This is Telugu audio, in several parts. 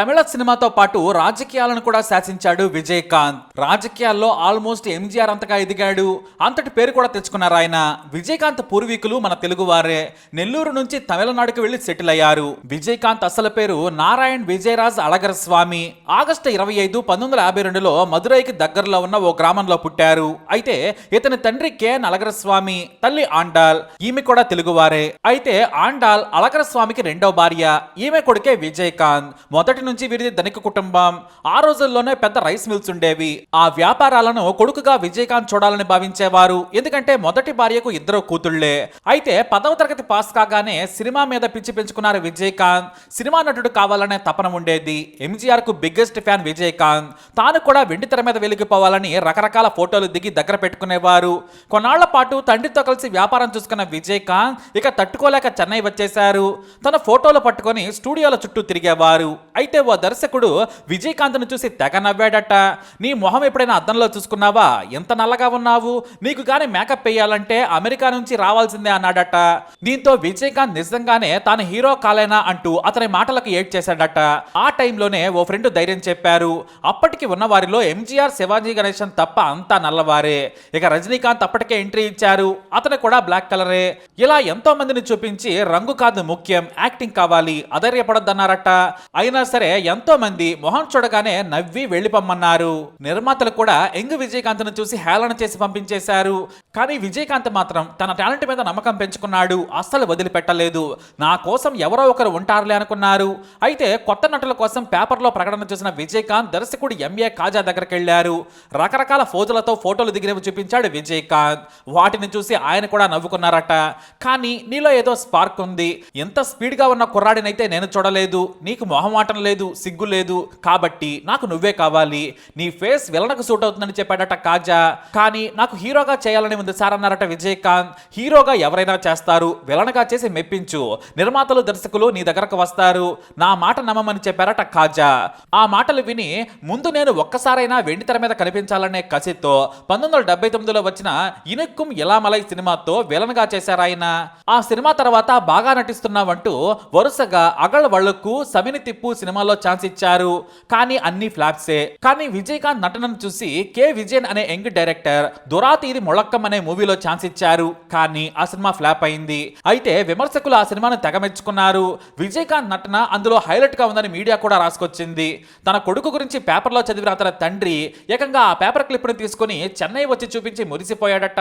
తమిళ సినిమాతో పాటు రాజకీయాలను కూడా శాసించాడు విజయకాంత్. రాజకీయాల్లో ఆల్మోస్ట్ ఎంజీఆర్ అంతగా ఎదిగాడు. అంతటి పేరు కూడా తెచ్చుకున్నారు ఆయన. విజయకాంత్ పూర్వీకులు మన తెలుగువారే నెల్లూరు నుంచి తమిళనాడుకు వెళ్ళి సెటిల్ అయ్యారు. విజయకాంత్ అసలు పేరు నారాయణ్ విజయరాజ్ అళగర స్వామి. ఆగస్టు ఇరవై ఐదు పంతొమ్మిది వందల యాభై రెండులో మదురైకి దగ్గరలో ఉన్న ఓ గ్రామంలో పుట్టారు. అయితే ఇతని తండ్రి కెఎన్ అళగర స్వామి తల్లి ఆండాల్. ఈమె కూడా తెలుగువారే అయితే ఆండాల్ అళగర స్వామికి రెండో భార్య. ఈమె కొడుకే విజయకాంత్. మొదటి నుంచి వీరిది ధనిక కుటుంబం. ఆ రోజుల్లోనే పెద్ద రైస్ మిల్స్ ఉండేవి. ఆ వ్యాపారాలను కొడుకుగా విజయకాంత్ చూడాలని భావించేవారు. ఎందుకంటే మొదటి భార్యకు ఇద్దరు కూతుళ్ళే అయితే పదవ తరగతి పాస్ కాగానే సినిమా మీద పిచ్చి పెంచుకున్నారు విజయకాంత్. సినిమా నటుడు కావాలనే తపన ఉండేది. ఎంజీఆర్కు బిగ్గెస్ట్ ఫ్యాన్ విజయకాంత్. తాను కూడా వెండి తెర మీద వెలిగిపోవాలని రకరకాల ఫోటోలు దిగి దగ్గర పెట్టుకునేవారు. కొన్నాళ్ళ పాటు తండ్రితో కలిసి వ్యాపారం చూసుకున్న విజయకాంత్ ఇక తట్టుకోలేక చెన్నై వచ్చేశారు. తన ఫోటోలు పట్టుకొని స్టూడియోల చుట్టూ తిరిగేవారు. అయితే ఓ దర్శకుడు విజయకాంత్ను చూసి తెగ నవ్వాడట. నీ మొహం ఎప్పుడైనా అద్దంలో చూసుకున్నావా? ఎంత నల్లగా ఉన్నావు? నీకు గాని మేకప్ వేయాలంటే అమెరికా నుంచి రావాల్సిందే అన్నాడట. దీంతో విజయకాంత్ నిజంగానే తాను హీరో కాలేనా అంటూ అతని మాటలకు ఏడ్ చేశాడట. ఆ టైంలోనే ఓ ఫ్రెండ్ ధైర్యం చెప్పారు. అప్పటికి ఉన్న వారిలో ఎంజీఆర్ శివాజీ గణేశన్ తప్ప అంతా నల్లవారే. ఇక రజనీకాంత్ అప్పటికే ఎంట్రీ ఇచ్చారు. అతను కూడా బ్లాక్ కలరే. ఇలా ఎంతో మందిని చూపించి రంగు కాదు ముఖ్యం. యాక్టింగ్ కావాలి. అధైర్యపడొద్దన్నారట. అయినా సరే ఎంతో మంది మొహం చూడగానే నవ్వి వెళ్ళిపోమ్మన్నారు నిర్మాతలు కూడా ఎంగు విజయకాంత్ను చూసి హేళన చేసి పంపించేశారు. కానీ విజయకాంత్ మాత్రం తన టాలెంట్ మీద నమ్మకం పెంచుకున్నాడు. అస్సలు వదిలిపెట్టలేదు. నా కోసం ఎవరో ఒకరు ఉంటారులే అనుకున్నారు. అయితే కొత్త నటుల కోసం పేపర్లో ప్రకటన చేసిన విజయకాంత్ దర్శకుడు ఎంఏ కాజా దగ్గరికి వెళ్ళారు రకరకాల ఫోజులతో ఫోటోలు దిగినవి చూపించాడు విజయకాంత్. వాటిని చూసి ఆయన కూడా నవ్వుకున్నారట. కానీ నీలో ఏదో స్పార్క్ ఉంది. ఎంత స్పీడ్గా ఉన్న కుర్రాడినైతే నేను చూడలేదు. నీకు మొహమాటం లేదు సిగ్గు లేదు. కాబట్టి నాకు నువ్వే కావాలి. నీ ఫేస్ విలనకు సూట్ అవుతుందని చెప్పాడట కాజా. కానీ నాకు హీరోగా చేయాలని ఉంది సార్ అన్నారట విజయకాంత్. హీరోగా ఎవరైనా చేస్తారు. విలనగా చేసి మెప్పించు. నిర్మాతలు దర్శకులు నీ దగ్గరకు వస్తారు. నా మాట నమ్మమని చెప్పారట కాజా. ఆ మాటలు విని ముందు నేను ఒక్కసారైనా వెండి తెర మీద కనిపించాలనే కసితో పంతొమ్మిది వందల డెబ్బై తొమ్మిదిలో వచ్చిన ఇనుక్కుం ఇలామలై సినిమాతో విలన్గా చేశారు ఆయన. ఆ సినిమా తర్వాత బాగా నటిస్తున్నావంటూ వరుసగా అగళ వళ్ళకు సమిని తిప్పు సినిమా సినిమాలో ఛాన్స్ ఇచ్చారు. కానీ అన్ని ఫ్లాప్సే. కానీ విజయకాంత్ నటనను చూసి కె విజయన్ అనే యంగ్ డైరెక్టర్ దురాతీది మొళక్కం అనే మూవీలో ఛాన్స్ ఇచ్చారు. కానీ ఆ సినిమా ఫ్లాప్ అయింది. అయితే విమర్శకులు ఆ సినిమాను తెగ మెచ్చుకున్నారు విజయకాంత్ నటన అందులో హైలైట్గా ఉందని మీడియా కూడా రాసుకొచ్చింది. తన కొడుకు గురించి పేపర్లో చదివిన అతని తండ్రి ఏకంగా ఆ పేపర్ క్లిప్ని తీసుకుని చెన్నై వచ్చి చూపించి మురిసిపోయాడట.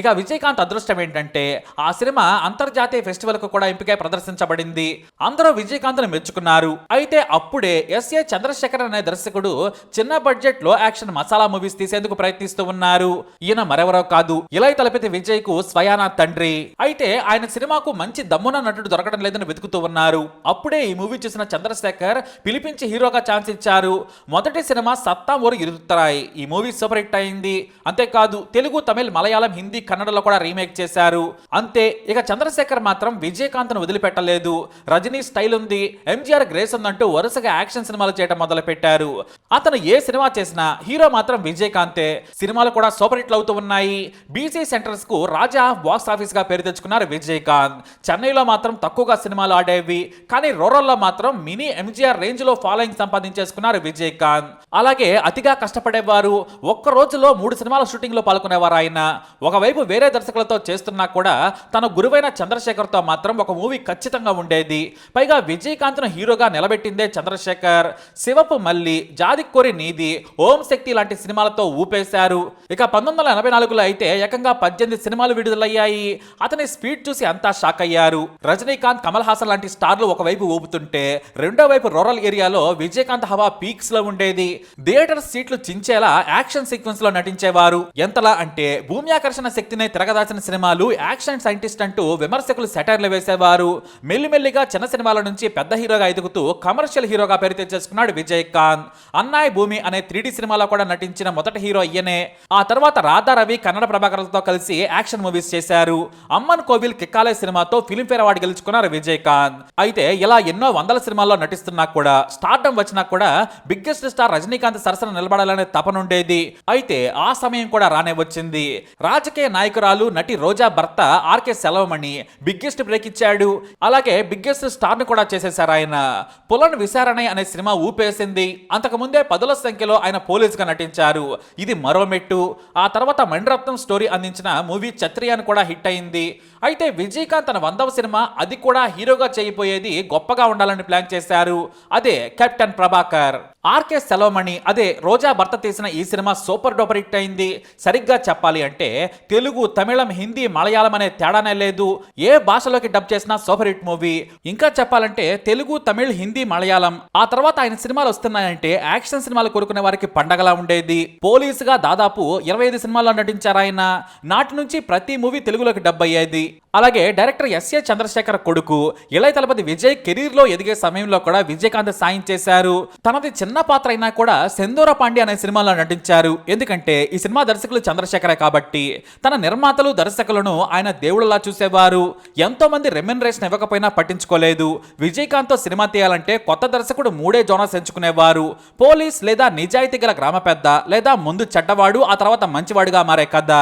ఇక విజయకాంత్ అదృష్టం ఏంటంటే ఆ సినిమా అంతర్జాతీయ ఫెస్టివల్కు కూడా ఎంపికై ప్రదర్శించబడింది. అందరూ విజయకాంత్ను మెచ్చుకున్నారు. అయితే అప్పుడే ఎస్ఏ చంద్రశేఖర్ అనే దర్శకుడు చిన్న బడ్జెట్లో యాక్షన్ మసాలా మూవీస్ తీసేందుకు ప్రయత్నిస్తూ ఉన్నారు. ఈయన మరెవరో కాదు. ఇలా తలపతి విజయ్కు స్వయానా తండ్రి. అయితే ఆయన సినిమాకు మంచి దమ్మున నటుడు దొరకడం లేదని వెతుకుతూ ఉన్నారు. అప్పుడే ఈ మూవీ చూసిన చంద్రశేఖర్ పిలిపించి హీరోగా ఛాన్స్ ఇచ్చారు. మొదటి సినిమా సత్తా ఊరు ఇరుతరాయి. ఈ మూవీ సూపర్ హిట్ అయింది. అంతేకాదు తెలుగు తమిళ్ మలయాళం హిందీ కన్నడలో కూడా రీమేక్ చేశారు. అంతే ఇక చంద్రశేఖర్ మాత్రం విజయకాంత్ను వదిలిపెట్టలేదు. రజనీ స్టైల్ ఉంది. ఎంజీఆర్ గ్రేస్ ఉందంటూ వరుసగా యాక్షన్ సినిమాలు చేయడం మొదలు పెట్టారు అతను ఏ సినిమా చేసినా హీరో మాత్రం విజయకాంతే. సినిమాలు కూడా సూపర్ హిట్లు అవుతూ ఉన్నాయి. బీసీ సెంటర్స్కు రాజా బాక్స్ ఆఫీస్గా పేరు తెచ్చుకున్నారు విజయకాంత్. చెన్నైలో మాత్రం తక్కువగా సినిమాలు ఆడేవి. కానీ రూరల్లో మాత్రం మినీ ఎంజీఆర్ రేంజ్లో ఫాలోయింగ్ సంపాదించేసుకున్నారు విజయకాంత్. అలాగే అతిగా కష్టపడేవారు. ఒక్క రోజులో మూడు సినిమాల షూటింగ్లో పాల్గొనేవారు ఆయన. ఒకవైపు వేరే దర్శకులతో చేస్తున్నా కూడా తన గురువైన చంద్రశేఖర్తో మాత్రం ఒక మూవీ ఖచ్చితంగా ఉండేది. పైగా విజయకాంత్ను హీరోగా నిలబెట్టిందే చంద్రశేఖర్ శివపు మల్లి జాదికోరి నీది ఓం శక్తి లాంటి సినిమాలతో ఊపేశారు. ఇక పంతొమ్మిది వందల ఎనభై నాలుగులో అయితే ఏకంగా పద్దెనిమిది సినిమాలు విడుదలయ్యాయి. అతని స్పీడ్ చూసి అంతా షాక్ అయ్యారు. రజనీకాంత్ కమల్ హాసన్ లాంటి స్టార్లు ఒకవైపు ఊపుతుంటే రెండో వైపు రూరల్ ఏరియాలో విజయకాంత్ హవా పీక్స్లో ఉండేది. థియేటర్ సీట్లు చించేలా యాక్షన్ సీక్వెన్స్లో నటించేవారు. ఎంతలా అంటే భూమి ఆకర్షణ శక్తిని తిరగదాసిన సినిమాలు యాక్షన్ సైంటిస్ట్ అంటూ విమర్శకులు సెటైర్లు వేసేవారు. మెల్లిమెల్లిగా చిన్న సినిమాల నుంచి పెద్ద హీరోగా ఎదుగుతూ కమర్షియల్ హీరోగా పేరు తెచ్చేసుకున్నాడు విజయకాంత్. అన్నాయ్ భూమి అనే త్రీ సినిమాలో కూడా నటించిన మొదటి హీరో అయ్యనే. ఆ తర్వాత రాధా రవి కన్నడ ప్రభాకర్లతో కలిసి యాక్షన్ మూవీస్ చేశారు. అమ్మన్ కోవిల్ కిక్కాలే సినిమాతో ఫిల్మ్ఫేర్ అవార్డు గెలుచుకున్నారు విజయకాంత్. అయితే ఇలా ఎన్నో వందల సినిమాల్లో నటిస్తున్నా కూడా స్టార్డమ్ వచ్చినా కూడా బిగ్గెస్ట్ స్టార్ రజనీకాంత్ సరసన నిలబడాలనే తపనుండేది అయితే ఆ సమయం కూడా రానే వచ్చింది. రాజకీయ నాయకురాలు నటి రోజా భర్త ఆర్కే సెలవమణి బిగ్గెస్ట్ బ్రేక్ ఇచ్చాడు. అలాగే బిగ్గెస్ట్ స్టార్ను కూడా చేసేశారు ఆయన. పులన్ విశ్వ చూశారనే అనే సినిమా ఊపేసింది. అంతకుముందే పదుల సంఖ్యలో ఆయన పోలీసుగా నటించారు. ఇది మరో మెట్టు. ఆ తర్వాత మణిరత్నం స్టోరీ అందించిన మూవీ చత్రియాన్ కూడా హిట్ అయింది. అయితే విజయకాంత్ తన వందవ సినిమా అది కూడా హీరోగా చేయబోయేది గొప్పగా ఉండాలని ప్లాన్ చేశారు. అదే కెప్టెన్ ప్రభాకర్. ఆర్కే సెలవమణి అదే రోజా భర్త తీసిన ఈ సినిమా సూపర్ డూపర్ హిట్ అయింది. సరిగ్గా చెప్పాలి అంటే తెలుగు తమిళం హిందీ మలయాళం అనే తేడానే లేదు. ఏ భాషలోకి డబ్ చేసినా సూపర్ హిట్ మూవీ. ఇంకా చెప్పాలంటే తెలుగు తమిళ్ హిందీ మలయాళం. ఆ తర్వాత ఆయన సినిమాలు వస్తున్నాయంటే యాక్షన్ సినిమాలు కోరుకునే వారికి పండగలా ఉండేది. పోలీసుగా దాదాపు ఇరవై ఐదు సినిమాల్లో నటించారు ఆయన. నాటి నుంచి ప్రతి మూవీ తెలుగులోకి డబ్ అయ్యేది. అలాగే డైరెక్టర్ ఎస్ఏ చంద్రశేఖర్ కొడుకు ఇళయ తలపతి విజయ్ కెరీర్లో ఎదిగే సమయంలో కూడా విజయకాంత్ సాయం చేశారు. తనది చిన్న పాత్ర అయినా కూడా సెందూర పాండి అనే సినిమాలో నటించారు. ఎందుకంటే ఈ సినిమా దర్శకులు చంద్రశేఖరే కాబట్టి తన నిర్మాతలు దర్శకులను ఆయన దేవుళ్ళలా చూసేవారు. ఎంతో మంది రెమ్యునరేషన్ ఇవ్వకపోయినా పట్టించుకోలేదు. విజయకాంత్తో సినిమా తీయాలంటే కొత్త దర్శకుడు మూడే జోనర్స్ ఎంచుకునేవారు. పోలీస్ లేదా నిజాయితీ గల గ్రామ పెద్ద లేదా ముందు చెడ్డవాడు ఆ తర్వాత మంచివాడుగా మారే కథ.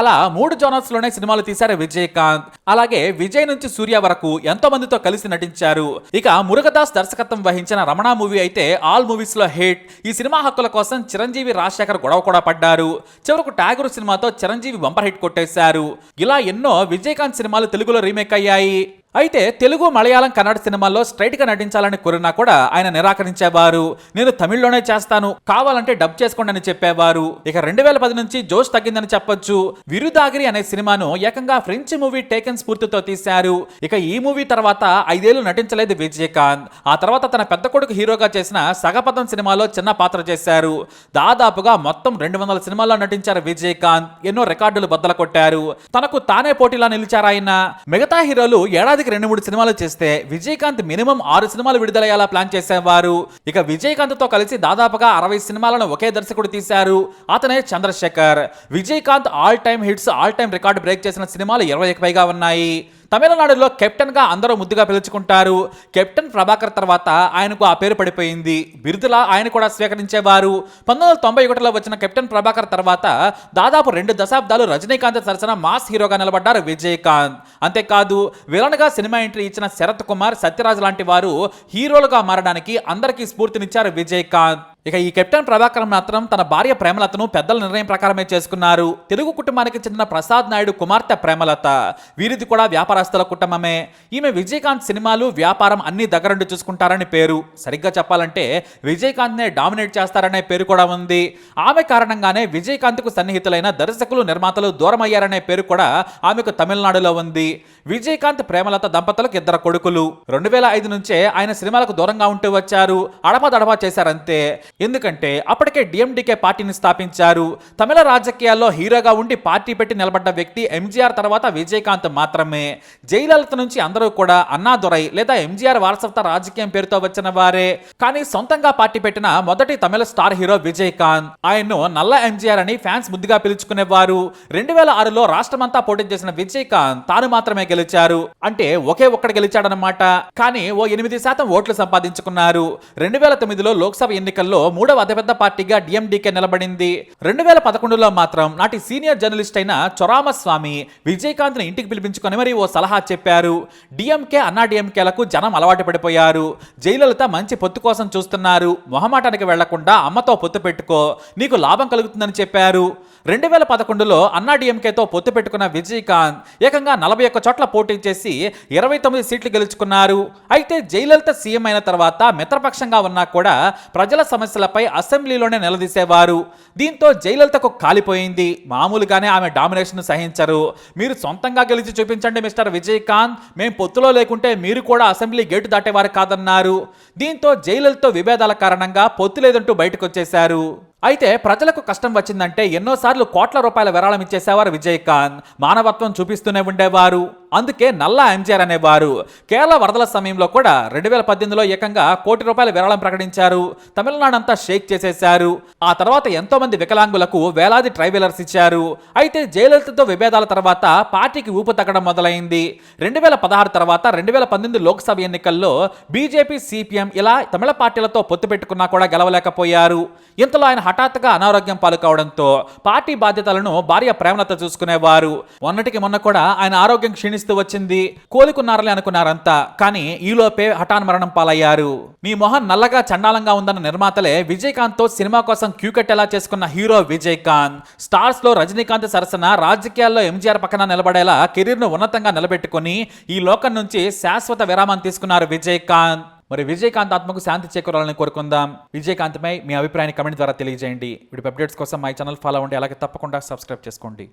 అలా మూడు జోనర్స్లోనే సినిమాలు తీశారు విజయకాంత్. అలాగే విజయ్ నుంచి సూర్య వరకు ఎంతో మందితో కలిసి నటించారు. ఇక మురుగదాస్ దర్శకత్వం వహించిన రమణ మూవీ అయితే ఆల్ మూవీస్లో హిట్. ఈ సినిమా హక్కుల కోసం చిరంజీవి రాజశేఖర్ గొడవ కూడా పడ్డారు. చివరకు టాగూర్ సినిమాతో చిరంజీవి బంపర్ హిట్ కొట్టేశారు. ఇలా ఎన్నో విజయకాంత్ సినిమాలు తెలుగులో రీమేక్ అయ్యాయి. అయితే తెలుగు మలయాళం కన్నడ సినిమాల్లో స్ట్రైట్గా నటించాలని కోరినా కూడా ఆయన నిరాకరించేవారు. నేను తమిళ్ళోనే చేస్తాను కావాలంటే డబ్ చేసుకోండి అని చెప్పేవారు. ఇక రెండు వేల పది నుంచి జోష్ తగ్గిందని చెప్పొచ్చు. విరుదాగిరి అనే సినిమాను ఏకంగా ఫ్రెంచ్ మూవీ టేకెన్ స్ఫూర్తితో తీశారు. ఇక ఈ మూవీ తర్వాత ఐదేళ్ళు నటించలేదు విజయకాంత్. ఆ తర్వాత తన పెద్ద కొడుకు హీరోగా చేసిన సగపథం సినిమాలో చిన్న పాత్ర చేశారు. దాదాపుగా మొత్తం రెండు వందల సినిమాల్లో నటించారు విజయకాంత్. ఎన్నో రికార్డులు బద్దలు కొట్టారు. తనకు తానే పోటీలా నిలిచారాయన. మిగతా హీరోలు ఏడాదికి రెండు మూడు సినిమాలు చేస్తే విజయకాంత్ మినిమం ఆరు సినిమాలు విడుదలయ్యేలా ప్లాన్ చేసేవారు. ఇక విజయకాంత్తో కలిసి దాదాపుగా అరవై సినిమాలను ఒకే దర్శకుడు తీశారు అతనే Chandrasekhar. Vijayakanth all time hits all time record break చేసిన సినిమాలు ఇరవై పైగా ఉన్నాయి. తమిళనాడులో కెప్టెన్గా అందరూ ముద్దుగా పిలుచుకుంటారు. కెప్టెన్ ప్రభాకర్ తర్వాత ఆయనకు ఆ పేరు పడిపోయింది. బిరుదులా ఆయన కూడా స్వీకరించేవారు. పంతొమ్మిది వందల తొంభై ఒకటిలో వచ్చిన కెప్టెన్ ప్రభాకర్ తర్వాత దాదాపు రెండు దశాబ్దాలు రజనీకాంత్ సరసన మాస్ హీరోగా నిలబడ్డారు విజయకాంత్. అంతేకాదు విలన్గా సినిమా ఎంట్రీ ఇచ్చిన శరత్ కుమార్ సత్యరాజ్ లాంటి వారు హీరోలుగా మారడానికి అందరికీ స్ఫూర్తినిచ్చారు విజయకాంత్. ఇక ఈ కెప్టెన్ ప్రభాకర్ మాత్రం తన భార్య ప్రేమలతను పెద్దల నిర్ణయం ప్రకారమే చేసుకున్నారు. తెలుగు కుటుంబానికి చెందిన ప్రసాద్ నాయుడు కుమార్తె ప్రేమలత. వీరిది కూడా వ్యాపారస్తుల కుటుంబమే. ఈమె విజయకాంత్ సినిమాలు వ్యాపారం అన్ని దగ్గరుండి చూసుకుంటారని పేరు. సరిగ్గా చెప్పాలంటే విజయకాంత్ నే డామినేట్ చేస్తారనే పేరు కూడా ఉంది. ఆమె కారణంగానే విజయకాంత్కు సన్నిహితులైన దర్శకులు నిర్మాతలు దూరమయ్యారనే పేరు కూడా ఆమెకు తమిళనాడులో ఉంది. విజయకాంత్ ప్రేమలత దంపతులకు ఇద్దరు కొడుకులు. రెండు వేల ఐదు నుంచే ఆయన సినిమాలకు దూరంగా ఉంటూ వచ్చారు. అడపదడపా చేశారంతే. ఎందుకంటే అప్పటికే డిఎండికే పార్టీని స్థాపించారు. తమిళ రాజకీయాల్లో హీరోగా ఉండి పార్టీ పెట్టి నిలబడ్డ వ్యక్తి ఎంజీఆర్ తర్వాత విజయకాంత్ మాత్రమే. జయలలిత నుంచి అందరూ కూడా అన్నాదురై లేదా ఎంజీఆర్ వారసత్వ రాజకీయం పేరుతో వచ్చిన వారే. కానీ సొంతంగా పార్టీ పెట్టిన మొదటి తమిళ స్టార్ హీరో విజయకాంత్. ఆయన్ను నల్ల ఎంజీఆర్ అని ఫ్యాన్స్ ముద్దుగా పిలుచుకునేవారు. రెండు వేల ఆరులో రాష్ట్రమంతా పోటీ చేసిన విజయకాంత్ తాను మాత్రమే గెలిచారు. అంటే ఒకే ఒక్కడ గెలిచాడనమాట కానీ ఓ ఎనిమిది శాతం ఓట్లు సంపాదించుకున్నారు. రెండు వేల తొమ్మిదిలో లోక్సభ ఎన్నికల్లో మూడవ అతిపెద్ద పార్టీగా డిఎండికే నిలబడింది. రెండు వేల పదకొండులో మాత్రం నాటి సీనియర్ జర్నలిస్ట్ అయిన చొరామస్వామి విజయకాంత్ని విజయకాంత్ ఇంటికి పిలిపించుకొని మరి ఓ సలహా చెప్పారు. డిఎంకే అన్నా డిఎంకేలకు జనం అలవాటు పడిపోయారు. జయలలిత మంచి పొత్తు కోసం చూస్తున్నారు. మొహమాటానికి వెళ్ళకుండా అమ్మతో పొత్తు పెట్టుకో నీకు లాభం కలుగుతుందని చెప్పారు. రెండు వేల పదకొండులో అన్నా డిఎంకేతో పొత్తు పెట్టుకున్న విజయకాంత్ ఏకంగా నలభై ఒక్క చోట్ల పోటీ చేసి ఇరవై తొమ్మిది సీట్లు గెలుచుకున్నారు. అయితే జయలలిత సీఎం అయిన తర్వాత మిత్రపక్షంగా ఉన్నా కూడా ప్రజల సమస్య సమస్యలపై అసెంబ్లీలోనే నిలదీసేవారు. దీంతో జయలలితకు కాలిపోయింది. మామూలుగానే ఆమె డామినేషన్ సహించరు. మీరు సొంతంగా గెలిచి చూపించండి మిస్టర్ విజయకాంత్. మేం పొత్తులో లేకుంటే మీరు కూడా అసెంబ్లీ గేటు దాటేవారు కాదన్నారు. దీంతో జయలలిత విభేదాల కారణంగా పొత్తు లేదంటూ బయటకు వచ్చేశారు అయితే ప్రజలకు కష్టం వచ్చిందంటే ఎన్నోసార్లు కోట్ల రూపాయల విరాళం ఇచ్చేసేవారు విజయకాంత్. మానవత్వం చూపిస్తూనే ఉండేవారు. అందుకే నల్ల ఎంజీఆర్ అనేవారు. కేరళ వరదల సమయంలో కూడా రెండు వేల పద్దెనిమిదిలో ఏకంగా కోటి రూపాయల విరాళం ప్రకటించారు. తమిళనాడు అంతా షేక్ చేసేశారు. ఆ తర్వాత ఎంతో మంది వికలాంగులకు వేలాది ట్రైవెలర్స్ ఇచ్చారు. అయితే జయలలితతో విభేదాల తర్వాత పార్టీకి ఊపు తగ్గడం మొదలైంది. రెండు వేల పదహారు తర్వాత రెండు వేల పంతొమ్మిది లోక్సభ ఎన్నికల్లో బీజేపీ సిపిఎం ఇలా తమిళ పార్టీలతో పొత్తు పెట్టుకున్నా కూడా గెలవలేకపోయారు. ఇంతలో ఆయన హఠాత్తుగా అనారోగ్యం పాలు కావడంతో పార్టీ బాధ్యతలను భార్య ప్రేమలత చూసుకునేవారు. మొన్నటికి మొన్న కూడా ఆయన ఆరోగ్యం క్షీణిస్తూ వచ్చింది. కోలుకున్నారని అనుకున్నారంతా. కానీ ఈలోపే హఠాన్ మరణం పాలయ్యారు. మీ మొహం నల్లగా చండాలంగా ఉందన్న నిర్మాతలే విజయకాంత్తో సినిమా కోసం క్యూ కట్టేలా చేసుకున్న హీరో విజయకాంత్. స్టార్స్లో రజనీకాంత్ సరసన రాజకీయాల్లో ఎంజీఆర్ పక్కన నిలబడేలా కెరీర్ను ఉన్నతంగా నిలబెట్టుకుని ఈ లోకం నుంచి శాశ్వత విరామం తీసుకున్నారు విజయకాంత్. మరి విజయకాంత్ ఆత్మకు శాంతి చేకూరాలని కోరుకుందాం. విజయకాంత్పై మీ అభిప్రాయాన్ని కమెంట్ ద్వారా తెలియజేయండి. వీటి అప్డేట్స్ కోసం మై ఛానల్ ఫాలో అవ్వండి. అలాగే తప్పకుండా సబ్స్క్రైబ్ చేసుకోండి.